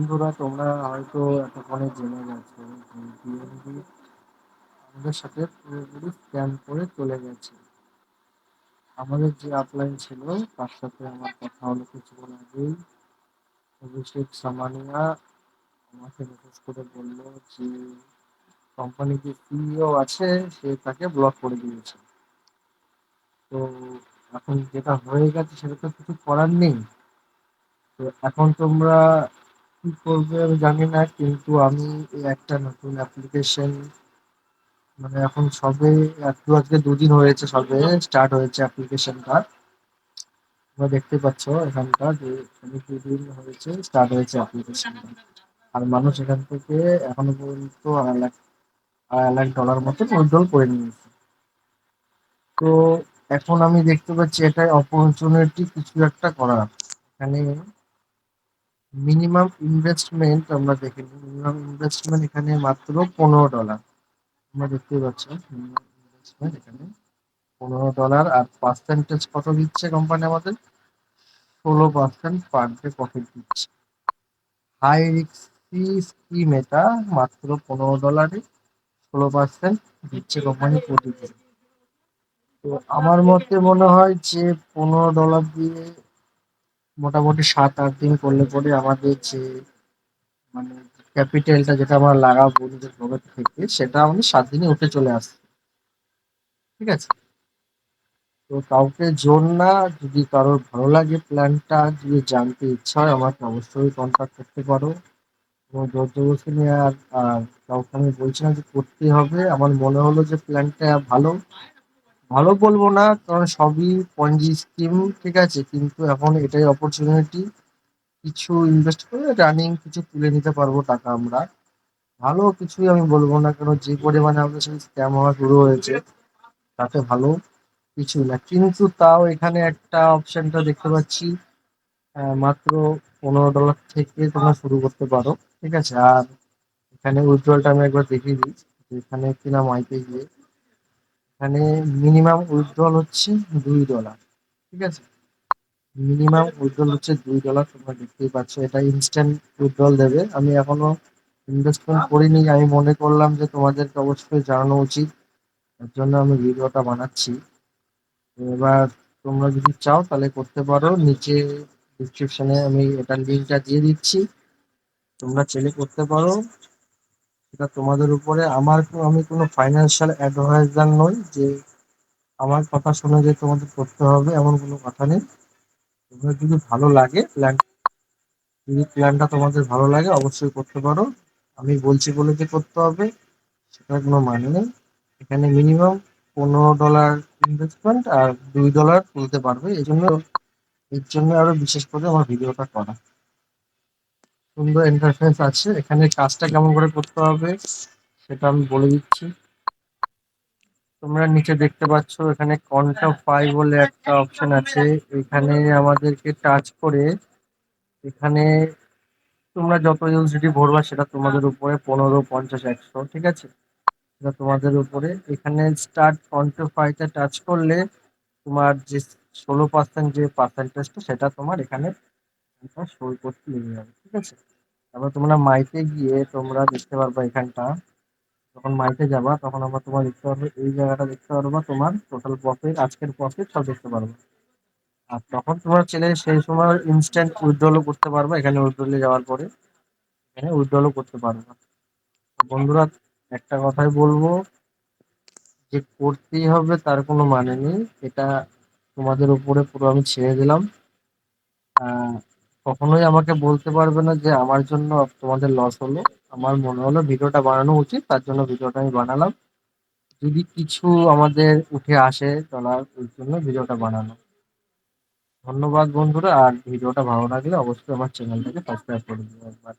বন্ধুরা, তোমরা হয়তো এতক্ষণে জেনে গেছো যে বিএনবি আমাদের সাথে পুরোপুরি স্ক্যান করে চলে গেছে। আমাদের যে আপলাইন ছিল, তার সাথে আমার কথা হলো কিছুক্ষণ আগেই। অভিষেক সামানিয়া আমাকে মেসেজ করে বলল যে কোম্পানি যে সিইও আছে, সে তাকে ব্লক করে দিয়েছে। তো এখন যেটা হয়ে গেছে, সেটা তো কিছু করার নেই। তো এখন তোমরা কি করবে আমি জানি না, কিন্তু আমি একটা নতুন অ্যাপ্লিকেশন মানে এখন সবে একটু আজকে দুদিন হয়েছে সবে স্টার্ট হয়েছে অ্যাপ্লিকেশনটা তোমরা দেখতে পাচ্ছ এখানটা যে দুদিন হয়েছে স্টার্ট হয়েছে অ্যাপ্লিকেশনটা আর মানুষ এখান থেকে এখনও পর্যন্ত আড়াই লাখ, আড়াই ডলার মতো উইথড্রল করে নিয়েছে। তো এখন আমি দেখতে পাচ্ছি এটাই অপরচুনিটি কিছু একটা করার। এখানে মিনিমাম ইনভেস্টমেন্ট আমরা দেখে নিই। মিনিমাম ইনভেস্টমেন্ট এখানে মাত্র পনেরো ডলার তোমরা দেখতেই পাচ্ছ, মিনিমাম ইনভেস্টমেন্ট এখানে পনেরো ডলার আর পার্সেন্টেজ কত দিচ্ছে কোম্পানি আমাদের? ষোলো পার্সেন্ট পার ডে প্রফিট দিচ্ছে। হাই রিস্কি স্কিম এটা মাত্র পনেরো ডলারে ষোলো পার্সেন্ট দিচ্ছে কোম্পানি প্রতিদিন। তো আমার মতে মনে হয় যে পনেরো ডলার দিয়ে মোটামুটি সাত, আট দিন করলে পরে আমাদের যে মানে ক্যাপিটালটা যেটা আমরা লাগাবো, নিজের পকেট থেকে, সেটা আমাদের সাত দিনে উঠে চলে আসছে ঠিক আছে? তো কাউকে জোর না, যদি কারোর ভালো লাগে প্ল্যানটা যদি জানতে ইচ্ছা হয়, আমাকে অবশ্যই কন্ট্যাক্ট করতে পারো। কোনো জোর নিয়ে আর কাউকে আমি বলছি না যে করতেই হবে। আমার মনে হলো যে প্ল্যানটা ভালো। ভালো বলব না, কারণ সবই পঞ্জি স্কিম ঠিক আছে? কিন্তু এখন এটাই অপরচুনিটি কিছু ইনভেস্ট করে রানিং কিছু তুলে নিতে পারব টাকা আমরা। ভালো কিছুই আমি বলব না কারণ যে পরিমাণে আমাদের সাথে স্ক্যাম হওয়া শুরু হয়েছে, তাতে ভালো কিছু না। কিন্তু তাও এখানে একটা অপশনটা দেখতে পাচ্ছি মাত্র পনেরো ডলার থেকে তোমরা শুরু করতে পারো, ঠিক আছে? আর এখানে উইথড্রলটা আমি একবার দেখিয়ে দিই এখানে কিনা মাইকে গিয়ে এখানে মিনিমাম উইথড্রল হচ্ছে দুই ডলার ঠিক আছে? মিনিমাম উইথড্রল হচ্ছে দুই ডলার তোমরা দেখতেই পাচ্ছ, এটা ইনস্ট্যান্ট উইথড্রল দেবে। আমি এখনও ইনভেস্টমেন্ট করিনি, আমি মনে করলাম যে তোমাদেরকে অবশ্যই জানানো উচিত, তার জন্য আমি ভিডিওটা বানাচ্ছি। এবার তোমরা যদি চাও তাহলে করতে পারো, নিচে ডিসক্রিপশনে আমি এটার লিঙ্কটা দিয়ে দিচ্ছি। তোমরা চাইলে করতে পারো। এটা তোমাদের উপরে। আমার আমি কোনো ফাইন্যান্সিয়াল অ্যাডভাইজার নই যে আমার কথা শুনে যে তোমাদের করতে হবে এমন কোনো কথা নেই। তোমাদের যদি ভালো লাগে প্ল্যান যদি প্ল্যানটা তোমাদের ভালো লাগে, অবশ্যই করতে পারো। আমি বলছি বলে যে করতে হবে, সেটার কোনো মানে নেই। এখানে মিনিমাম পনেরো ডলার ইনভেস্টমেন্ট আর দুই ডলার তুলতে পারবে। এই জন্য এর জন্য আরও বিশেষ করে আমার ভিডিওটা করা। সুন্দর ইন্টারফেস আছে। এখানে কাজটা কেমন করে করতে হবে সেটা আমি বলে দিচ্ছি। তোমরা নিচে দেখতে পাচ্ছ, এখানে কন্টাফাই বলে একটা অপশন আছে। এখানে আমাদেরকে টাচ করে এখানে তোমরা যত ইউএসডি ভরবা সেটা তোমাদের উপরে পনেরো, পঞ্চাশ, একশো, ঠিক আছে? সেটা তোমাদের উপরে। এখানে স্টার্ট কন্টাফাইতে টাচ করলে তোমার যে ষোলো পার্সেন্ট যে পার্সেন্টেজটা সেটা তোমার এখানে শো করতে লেগে যাবে, ঠিক আছে? তারপর তোমরা মাইকে গিয়ে তোমরা দেখতে পারবা এখানটা। যখন মাইকে যাবা, তখন আবার তোমার দেখতে পারবে, এই জায়গাটা দেখতে পারবা, তোমার টোটাল প্রফিট আজকের প্রফিট সব দেখতে পারবে। আর তখন তোমার ছেলে সেই সময় ইনস্ট্যান্ট উইথড্রলও করতে পারবে, এখানে উইথড্রলে যাওয়ার পরে। এখানে উইথড্রলও করতে পারবে। বন্ধুরা, একটা কথাই বলব, যে করতেই হবে তার কোনো মানে নেই। এটা তোমাদের উপরে পুরো আমি ছেড়ে দিলাম। কখনোই আমাকে বলতে পারবে না যে আমার জন্য তোমাদের লস হলো। আমার মনে হলো ভিডিওটা বানানো উচিত, তার জন্য ভিডিওটা আমি বানালাম। যদি কিছু আমাদের উঠে আসে চলার ওই জন্য ভিডিওটা বানানো। ধন্যবাদ বন্ধুরা, আর ভিডিওটা ভালো লাগলে অবশ্যই আমার চ্যানেলটাকে সাবস্ক্রাইব করে দিও একবার।